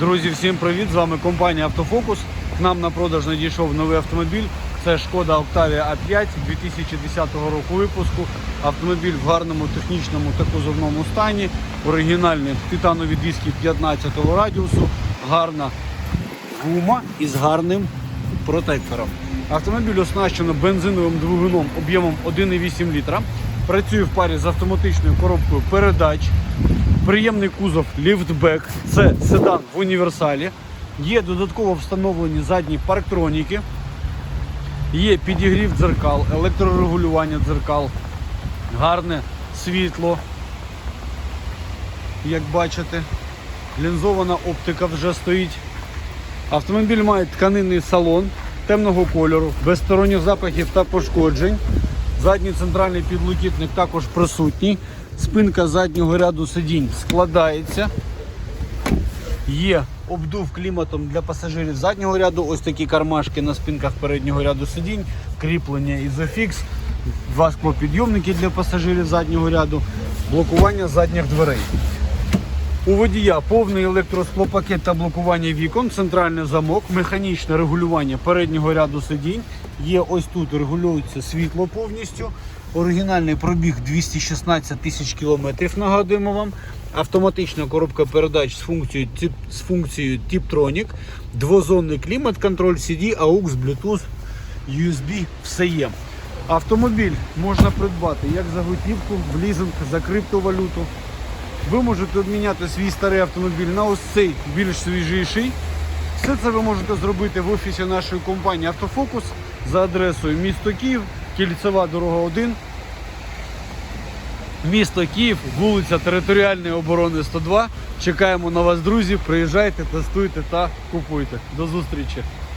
Друзі, всім привіт! З вами компанія Автофокус. К нам на продаж надійшов новий автомобіль. Це Шкода Octavia A5 2010 року випуску. Автомобіль в гарному технічному та кузовному стані. Оригінальні титанові диски 15 радіусу. Гарна гума із гарним протектором. Автомобіль оснащено бензиновим двигуном об'ємом 1,8 літра. Працює в парі з автоматичною коробкою передач. Приємний кузов ліфтбек. Це седан в універсалі. Є додатково встановлені задні парктроніки. Є підігрів дзеркал, електрорегулювання дзеркал, гарне світло. Як бачите, лінзована оптика вже стоїть. Автомобіль має тканинний салон темного кольору, без сторонніх запахів та пошкоджень. Задній центральний підлокітник також присутній. Спинка заднього ряду сидінь складається. Є обдув кліматом для пасажирів заднього ряду. Ось такі кармашки на спинках переднього ряду сидінь, кріплення ізофікс, два склопідйомники для пасажирів заднього ряду, блокування задніх дверей. У водія повний електросклопакет та блокування вікон, центральний замок, механічне регулювання переднього ряду сидінь. Є ось тут регулюється світло повністю. Оригінальний пробіг 216 тисяч кілометрів, нагадуємо вам. Автоматична коробка передач з функцією, з функцією Tiptronic, двозонний клімат, контроль CD, AUX, Bluetooth, USB, все є. Автомобіль можна придбати як за готівку, в лізинг, за криптовалюту. Ви можете обміняти свій старий автомобіль на ось цей більш свіжіший. Все це ви можете зробити в офісі нашої компанії Автофокус за адресою місто Київ, Кільцева дорога 1. Місто Київ, вулиця Територіальної оборони 102. Чекаємо на вас, друзі. Приїжджайте, тестуйте та купуйте. До зустрічі!